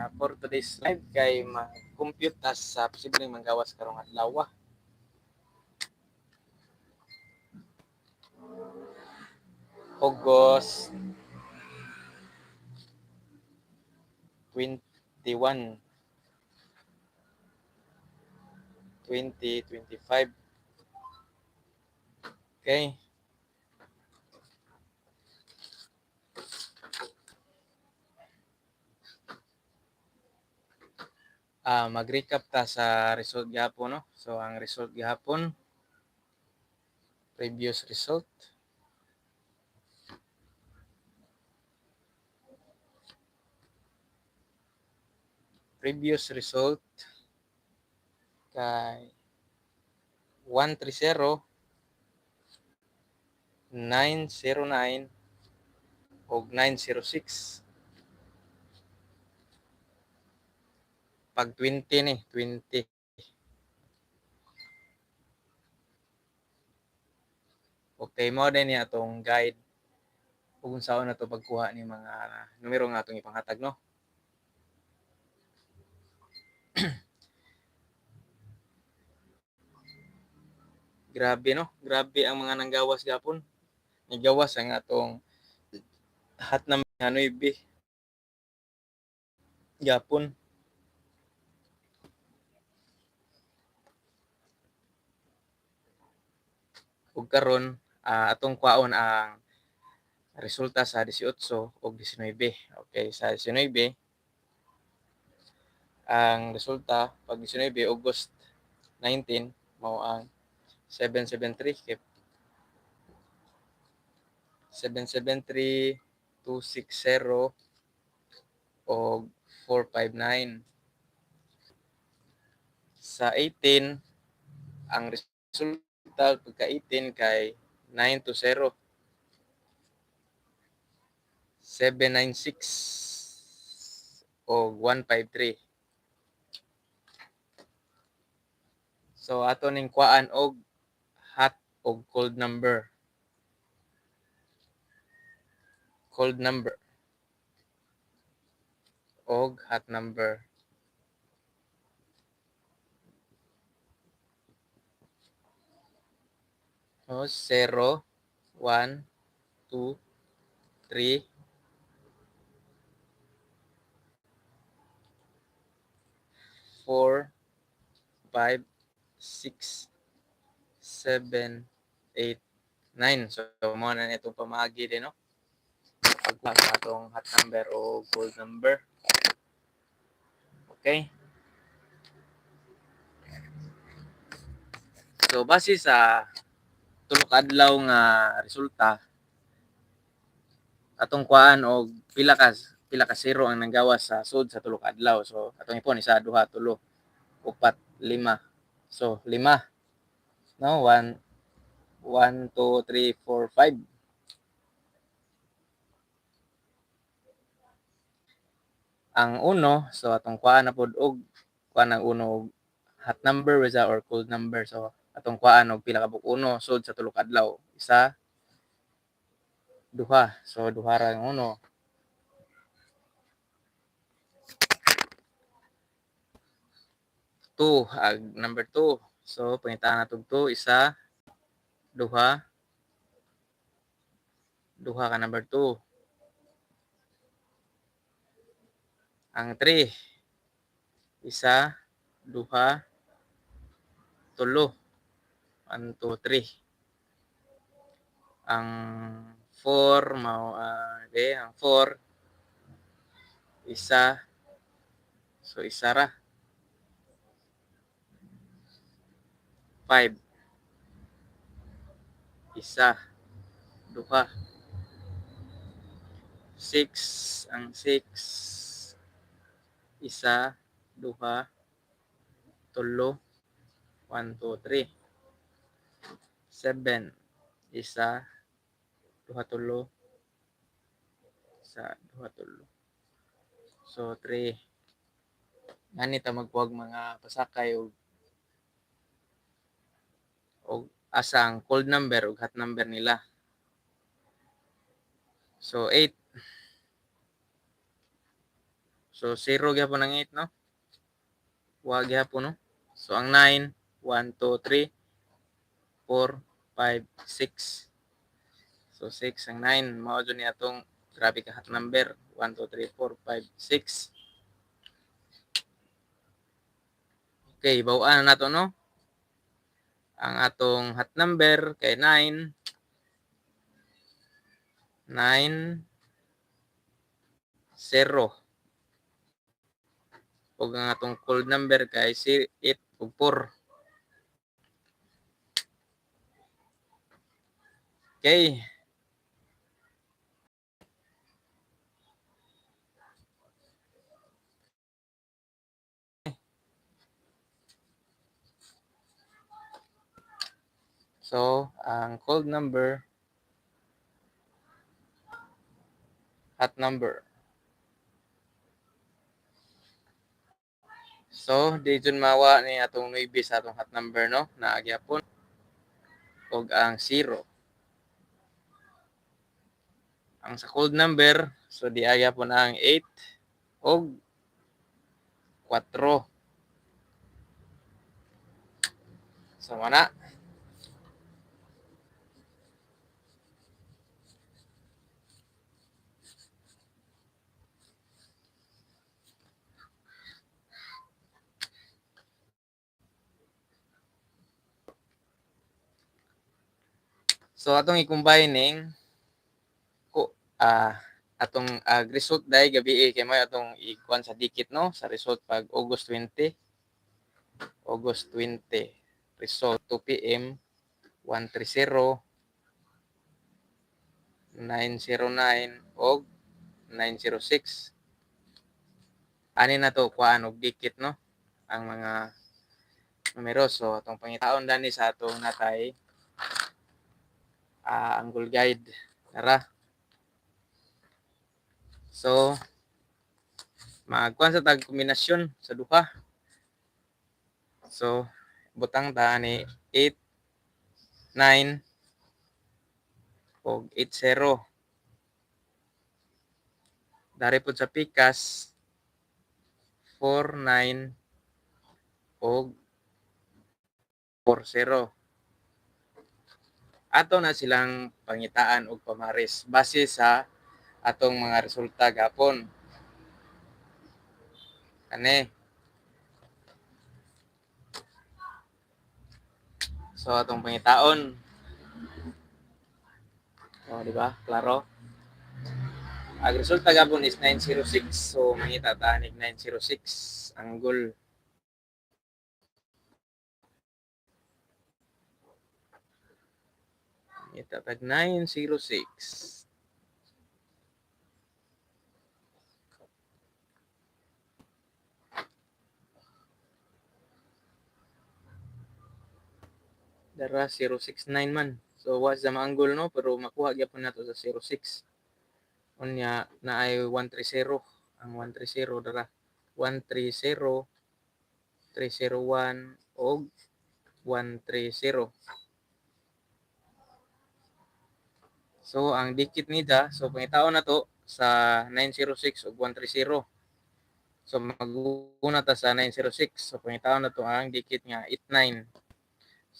uh, for today's live kay mag-compute ta sa posibleng manggawas karong adlaw. August 21 2025 Okay. Ah, mag-recap ta sa result gihapon no. So ang result gihapon previous result previous result kay 130 909 og 906 pag 20 ni 20 Okay mo din ni atong guide kung saan na to pagkuha ni mga numero nga atong ipanghatag no Grabe no, grabe ang mga nanggawas gapon. Nigawas ang atong hat na Hanoy. Gapon. Ug karon uh, atong kwaon ang resulta sa 18 ug 19. Okay, sa 19 ang resulta pag 19 August 19 mao ang 773 kay 773 260 o 459 sa 18 ang resulta pagka 18 kay 9 to 0 796 o 153 So ato ning kuan og hot og cold number. Cold number. Og hot number. O 0, 1, 2, 3, 4, 5, 6, 7, 8, 9. So, mo na itong pamagi din, no? Pagpa sa atong hot number o gold number. Okay? So, base sa tulok adlaw nga resulta, atong kuan og pila ka pila ka zero ang nanggawas sa sud sa tulok adlaw. So, atong ipon isa, duha, tulo, upat, lima, So, lima. No, one, one, two, three, four, five. Ang uno, so atong kuha na pod og kuha ng uno hot number wisa or cold number. So, atong kuha og pila ka buk uno sud sa tulo adlaw. Isa, duha. So, duha ra ang uno. two, ag number two. So, pangitaan na to isa, duha, duha ka number two. Ang three, isa, duha, tulo. One, two, three. Ang four, mao, uh, de, ang four, isa, so isa ra. 5 isa. Duha. 6 ang 6 isa. Duha. Tulo. 1 2 3 7 isa duha tulo isa duha tulo so 3 ngani ta magkuwag mga pasakay og o asang cold number o hot number nila. So 8 So 0 gyapon ang 8 no. Wa gyapon no. So ang 9 1 2 3 4 5 6 So 6 ang 9 mao jud ni atong grabe hat number. 1 2 3 4 5 6 Okay, bawaan na nato no. Ang atong hat number kay 9 9 0 ug ang atong cold number kay 8 ug 4 Okay. So, ang cold number hot number. So, di dyan mawa ni atong 9 sa atong hot number, no? Naagyapon. Og ang 0. Ang sa cold number, so di agyapon ang 8 og 4. So, mana. So atong i-combining ah atong uh, result dai gabi kay mo atong ikuan sa dikit no? Sa result pag August 20 August 20 result 2 PM 130 909 og 906 ani na to kuan og dikit no? Ang mga numero. So atong pangitaon dani sa atong natay uh, angle guide. Tara. So, magkuhan sa tag kombinasyon sa duha. So, butang ta ni 8 9 og 80. Dari po sa pikas 4 9 og 40 ato na silang pangitaan og pamaris base sa atong mga resulta gapon. Kani. So atong pangitaon. Oh, di ba? Klaro. Ang resulta gapon is 906. So mangita tanig 906 angle Itatag 906. Dara 069 man. So was the angle no pero makuha gyapon nato sa 06. Unya na ay 130 ang 130 dara 130 301 og 130. So, ang dikit nida, so pangitaon na to sa 906 ug 130. So, maguna ta sa 906. So, pangitaon na to ang dikit nga 89.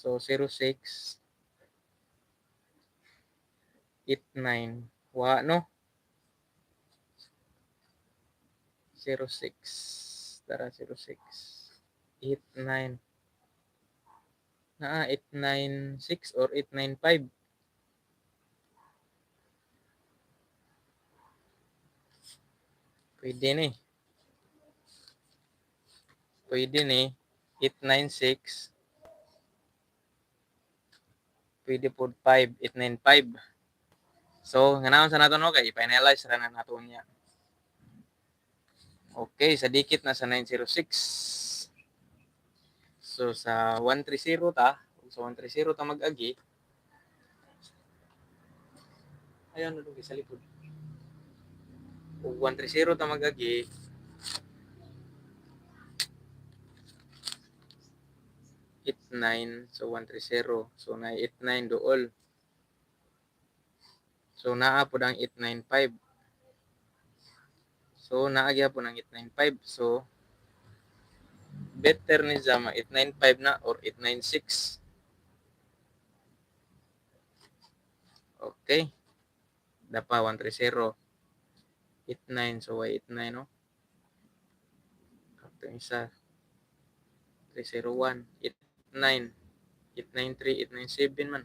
So, 06 89. Wa, no? 06. Tara, 06. 89. Na 896 or 895. Pwede ni. Pwede ni. 896. Pwede po 5. 895. So, nganaon sa nato no kay i-finalize ra na nato niya. Okay, sa dikit na sa 906. So, sa 130 ta, sa 130 ta mag-agi, ayun na sa likod ug 130 ta magagi eight nine so 130 so na 89 dool so naa po ang 895 So naagya po ng 895. So better ni Zama 895 na or 896. Okay. Dapa 130. 89 so why 89 no? Ito isa 301 89 893 897 man.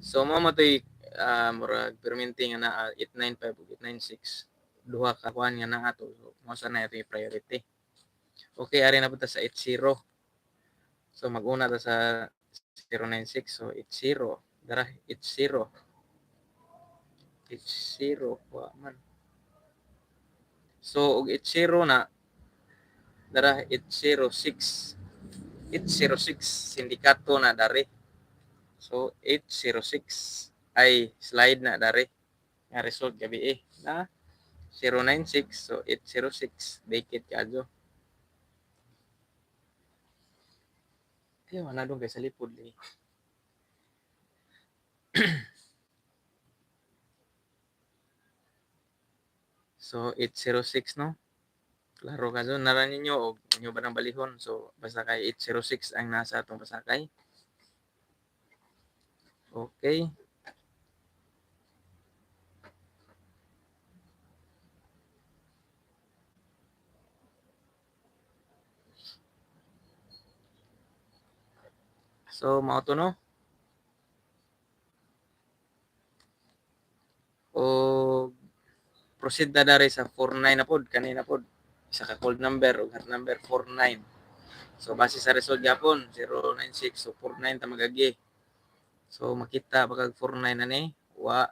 So mo mo toy uh, murag perminting nga na 895 ug 896 duha ka kuan nga na ato so mo sa na ito priority. Okay ari na punta sa 80 so maguna ta sa 096 so 80 dara 80 80 wa man. So og 80 na dara 806 806 sindikato na dari so 806 ay slide na dari nga result gabi eh na 096 so 806 bakit kadyo Ayaw, na doon kay sa lipod eh. so 806 no klaro ka doon nara ninyo o inyo ba ng balihon? So basta kay 806 ang nasa atong pasakay? Okay. So, mao to no. O proceed na dari sa 49 na pod. Kanina pod. Isa ka cold number o hard number 49. So base sa result gyapon 096 so 49 ta magagi. So makita pagka 49 na ni wa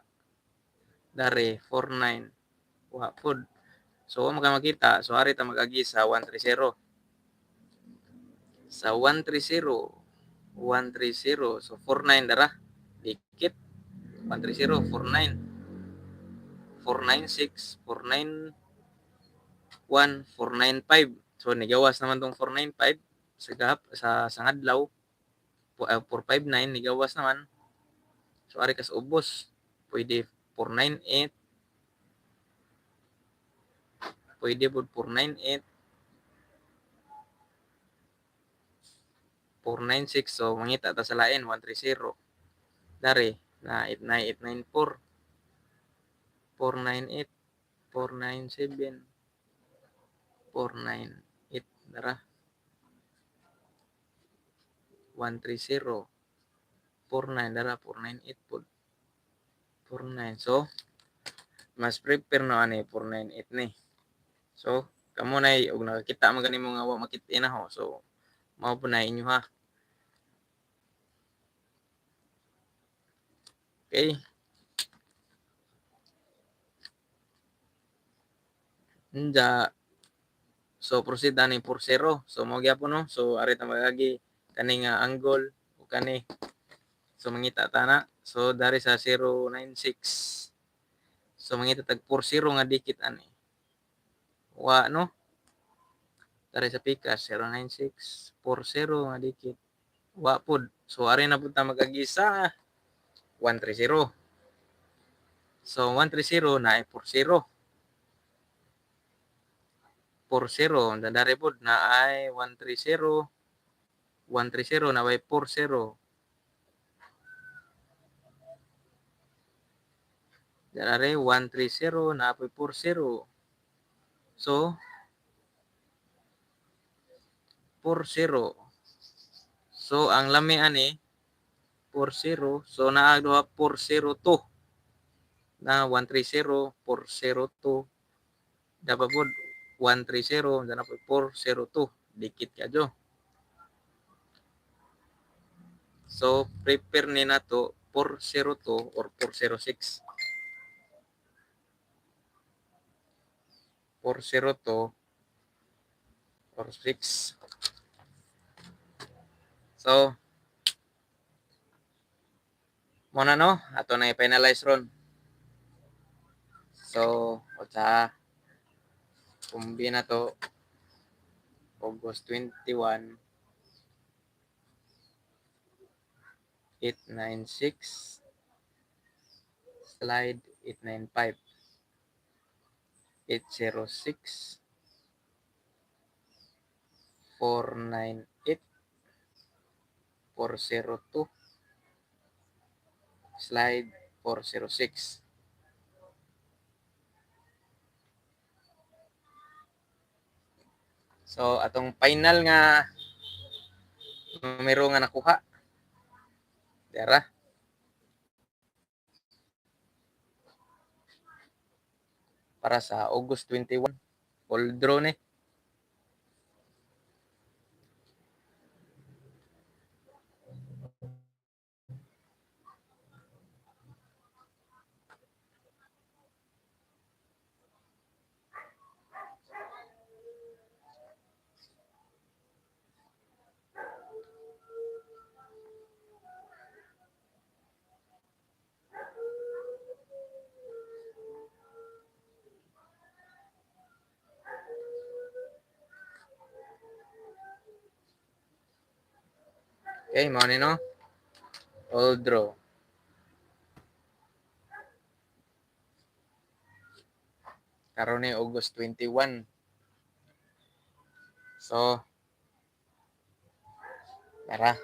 dari 49 wa pod. So maka makita so ari ta magagi sa 130. Sa 130 130. So, 49 dara. Dikit. 130, 49. 496, 491, 495. So, nigawas naman tong 495 sa gap, sa sangadlaw. 459, nigawas naman. So, ari kas ubos. Pwede 498. Pwede po 498. 496 so mangita ta sa lain 130 dari na 89894 498 497 498 dara 130 49 dara 498 pod 49 so mas prepare no ani 498 ni. So kamo na og nakakita man mo nga wa makit na ho. So mao po ha. Okay. Nda. So proceed ani por zero. So mo gyapon no. So ari ta magagi kani nga angle o kani. So mangita ta na. So dari sa 096. So mangita tag por zero nga dikit ani. Wa no. Dari sa pikas 096 por zero nga dikit. Wa pud. So ari na pud ta magagisa 130. So, 130 na ay 40. 40. Dadari po na ay 130. 130 na ay 40. Dadari 130 na ay 40. So, 40. So, ang lami ani, 4-0. So, naagduha 4-0 to. Na 1-3-0, 4-0 Dapat po 1-3-0. Dan po 4-0 Dikit ka jo. So, prepare ni na to 4-0 or 4-0-6. 4-0 or 6. So, muna no ato na i-finalize ron so sa kumbi na to August 21 896 slide 895 806 498 402 slide 406 So atong final nga numero nga nakuha Dara. Para sa August 21. Full draw ni. Okay, ni no. Full draw. Karon ni August 21. So, tara.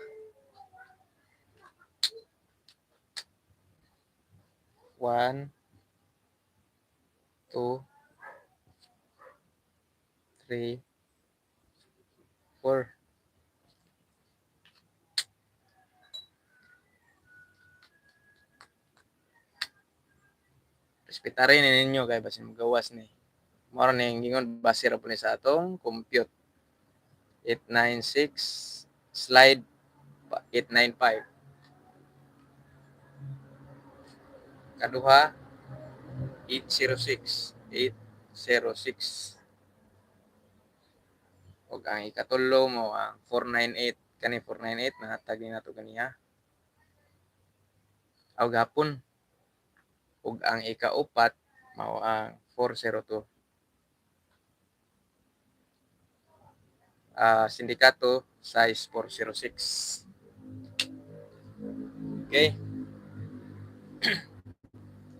One, two, three, four. Respetarin ni ninyo kay basin magawas ni. Moro ni gingon base ra po ni sa atong compute. 896 slide pa- 895. Kaduha 806 806 ug ang ikatulo mo ang 498 kani 498 nahatag ni nato ganiya aw gapon ug ang ikaupat mao ang 402 ah sindikato size 406 okay.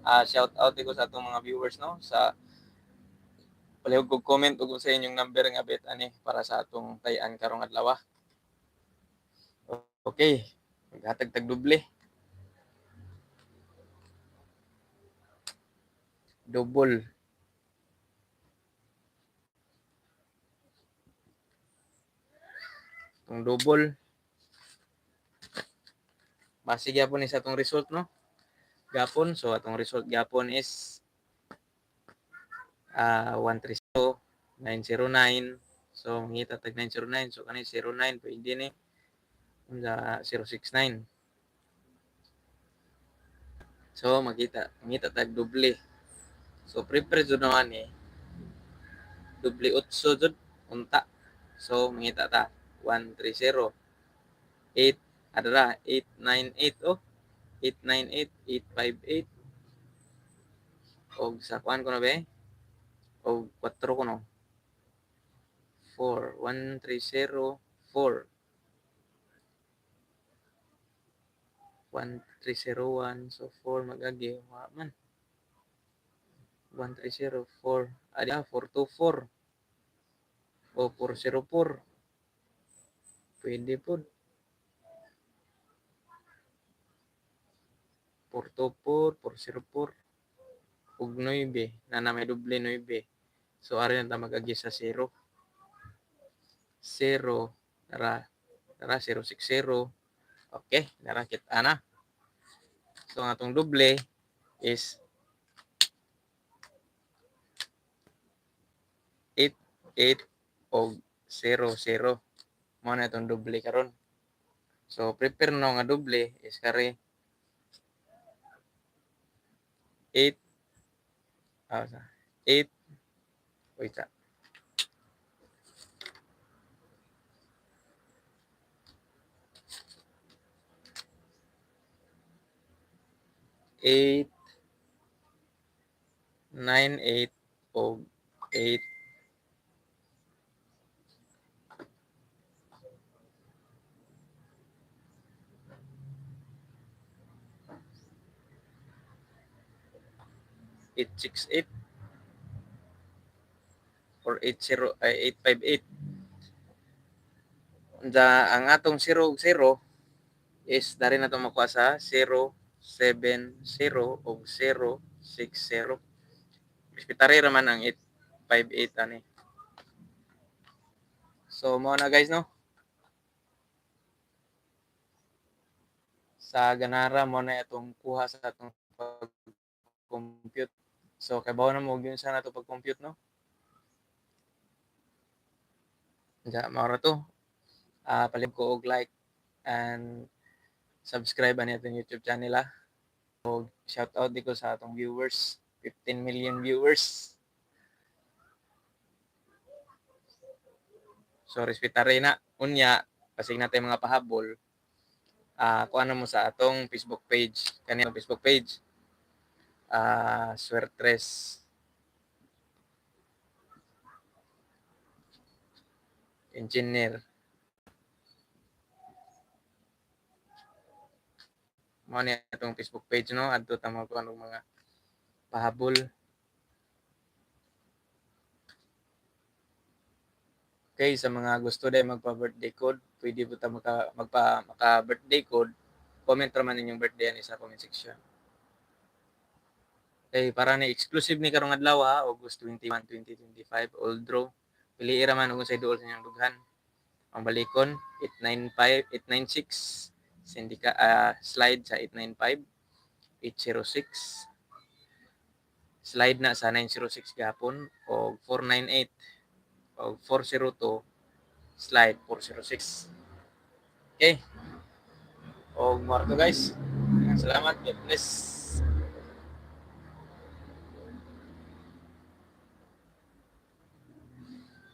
Ah shout out ko sa atong mga viewers no? Sa palihog kog comment ug sa inyong number nga bet ani para sa atong tayan karong adlaw ah. okay. Maghatag tag doble double. Itong double. Base gyapon ni sa atong result no. Gapon so atong result gapon is ah 130 909 so mangita tag 909 so kani 09 pwede ni. Unsa 069 so makita mangita tag doble so prepare jud naman ni. Doble utso jud unta. So mangita ta 130 8 adara 898 oh. 898 858 og sa kuan ko na ba og 4 ko no 4 1304 1301 so 4 magagi wa man 1304 adi ah 424 o 404 pwede po. 424 404 ug 9 na na may doble 9 so ari na magagi sa 0 0 tara tara 060 okay tara kita na so ang atong doble is 8 8 og 0 0 mo na itong doble karon. So prepare na nga doble is kare. 8 ah, sa 8 wait sa. Eight nine eight og eight eight six eight 480 ay 858. Da, ang atong 0 0 is dari na to makuha sa 0 7 0 o 0 6 0. Ispitari raman ang 858 ani. So mo na guys no. Sa ganara mo na itong kuha sa atong pag-compute. So kay bawo na mo gyud sa nato pag-compute no. Ja mao ra to. Ah palib ko og like and subscribe ani atong YouTube channel ah. Og shout out dito sa atong viewers, 15 million viewers. So respetare na unya kasi natay mga pahabol. Ah kuha na mo sa atong Facebook page. Kani ang Facebook page. Ah Suertres Engineer. Mao ni atong Facebook page no adto ta mo kuha ng mga pahabol. Okay, sa mga gusto din magpa-birthday code, pwede po ta magpa, maka-birthday code. Comment raman ninyong birthday ani sa comment section. Okay, para na exclusive ni karong adlaw August 21, 2025, old draw. Pili raman kung sa duol sa inyong dughan. Ang balikon 895 896 sindika ah, slide sa 895 806 slide na sa 906 gapon o 498 o 402 slide 406 okay. O marto guys. Salamat God bless